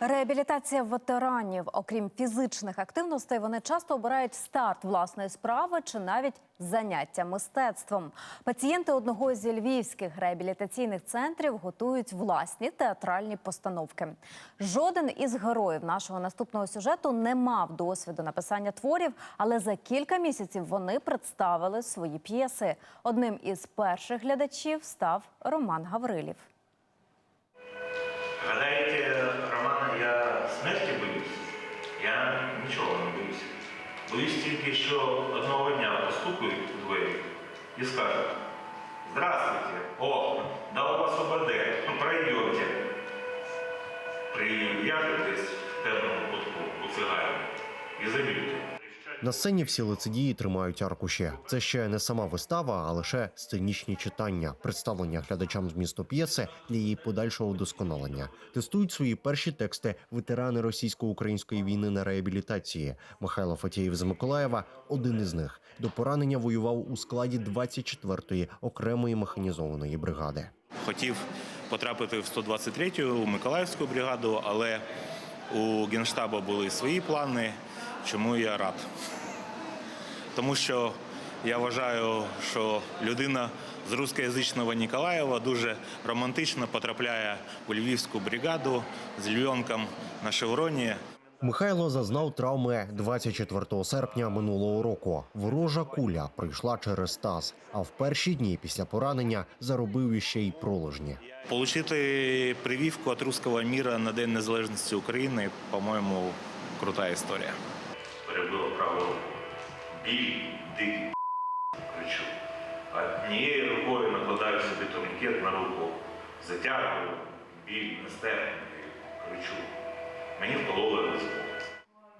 Реабілітація ветеранів, окрім фізичних активностей, вони часто обирають старт власної справи чи навіть заняття мистецтвом. Пацієнти одного зі львівських реабілітаційних центрів готують власні театральні постановки. Жоден із героїв нашого наступного сюжету не мав досвіду написання творів, але за кілька місяців вони представили свої п'єси. Одним із перших глядачів став Роман Гаврилів. Я нічого не боюся. Боюсь тільки, що одного дня постукають у двері і скажуть Здравствуйте! О, да у вас ОБД, ну пройдете. Прив'яжуть десь в темному кутку у цигані і заб'ють. На сцені всі лицедії тримають аркуші. Це ще не сама вистава, а лише сценічні читання, представлення глядачам з місту п'єси для її подальшого удосконалення. Тестують свої перші тексти ветерани російсько-української війни на реабілітації. Михайло Фатєєв з Миколаєва один із них. До поранення воював у складі 24-ї окремої механізованої бригади. Хотів потрапити в 123-ю Миколаївську бригаду, але у Генштабу були свої плани, чому я рад. Тому що я вважаю, що людина з рускоязичного Ніколаєва дуже романтично потрапляє у Львівську бригаду з львів'янком на шевроні. Михайло зазнав травми 24 серпня минулого року. Ворожа куля прийшла через таз, а в перші дні після поранення заробив іще й проложні. Получити прививку від руського міра на День Незалежності України, по-моєму, крута історія. Перебило праву руку. Біль, дикий кричу. Однією рукою накладаю собі турнікет на руку, затягую, біль нестерпний, кричу. Мені вкололи визву.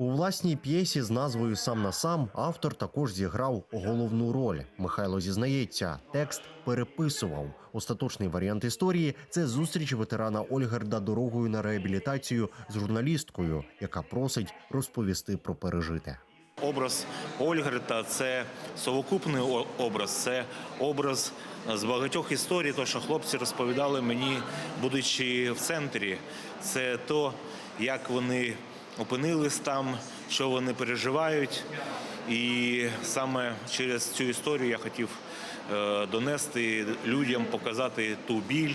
У власній п'єсі з назвою Сам на сам автор також зіграв головну роль. Михайло зізнається, текст переписував. Остаточний варіант історії це зустріч ветерана Ольгерда дорогою на реабілітацію з журналісткою, яка просить розповісти про пережите. Образ Ольгерта це совокупний образ, це образ з багатьох історій, то що хлопці розповідали мені, будучи в центрі. Це то, як вони опинились там, що вони переживають. І саме через цю історію я хотів е, донести людям, показати ту біль,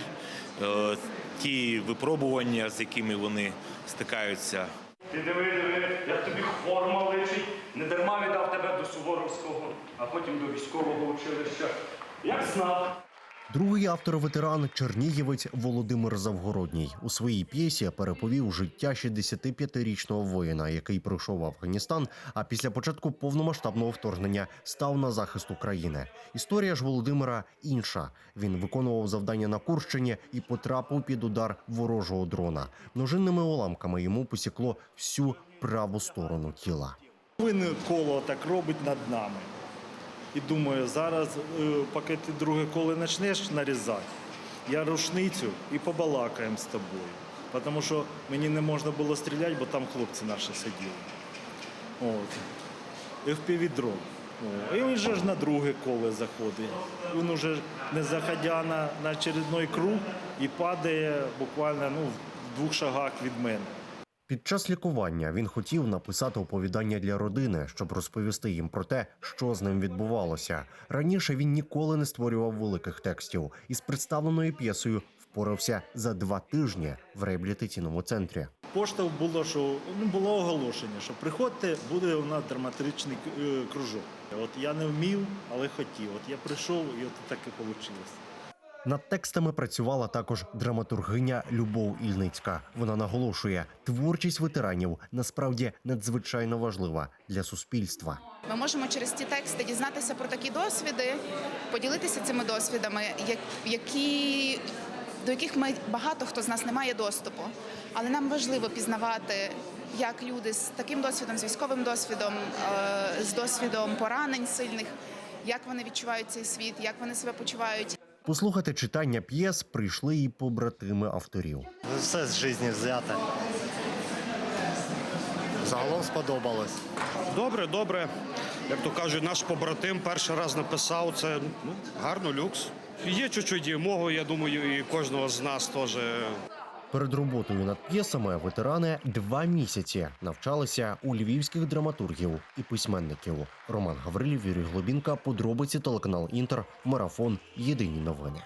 е, ті випробування, з якими вони стикаються. Ти диви, диви, як тобі форма личить. Не дарма віддав тебе до Суворовського, а потім до військового училища. Як знав. Другий автор ветеран чернігівець Володимир Завгородній у своїй п'єсі переповів життя 65-річного воїна, який пройшов Афганістан, а після початку повномасштабного вторгнення став на захист України. Історія ж Володимира інша. Він виконував завдання на Курщині і потрапив під удар ворожого дрона. Множинними уламками йому посікло всю праву сторону тіла. Він коло так робить над нами. І думаю, зараз, е, поки ти друге коло почнеш нарізати, я рушницю і побалакаємо з тобою. Тому що мені не можна було стріляти, бо там хлопці наші сиділи. От. FPV-дрон. І він же ж на друге коло заходить. Він уже не заходя на, на очередной круг і падає буквально ну, в двох шагах від мене. Під час лікування він хотів написати оповідання для родини, щоб розповісти їм про те, що з ним відбувалося. Раніше він ніколи не створював великих текстів і з представленою п'єсою впорався за два тижні в реабілітаційному центрі. Поштовх було, що ну, було оголошення, що приходьте, буде у нас драматичний е, кружок. От я не вмів, але хотів. От я прийшов, і от так і вийшло. Над текстами працювала також драматургиня Любов Ільницька. Вона наголошує, творчість ветеранів насправді надзвичайно важлива для суспільства. Ми можемо через ці тексти дізнатися про такі досвіди, поділитися цими досвідами, які, до яких ми багато хто з нас не має доступу. Але нам важливо пізнавати, як люди з таким досвідом, з військовим досвідом, е, з досвідом поранень сильних, як вони відчувають цей світ, як вони себе почувають. Послухати читання п'єс прийшли і побратими авторів. Все з житті взяте. Загалом сподобалось. Добре, добре. Як то кажуть, наш побратим перший раз написав це ну, гарно, люкс. Є чуть-чуть мого, я думаю, і кожного з нас теж. Перед роботою над п'єсами ветерани два місяці навчалися у львівських драматургів і письменників. Роман Гаврилів, Юрій Глобінка, подробиці телеканал Інтер, марафон. Єдині новини.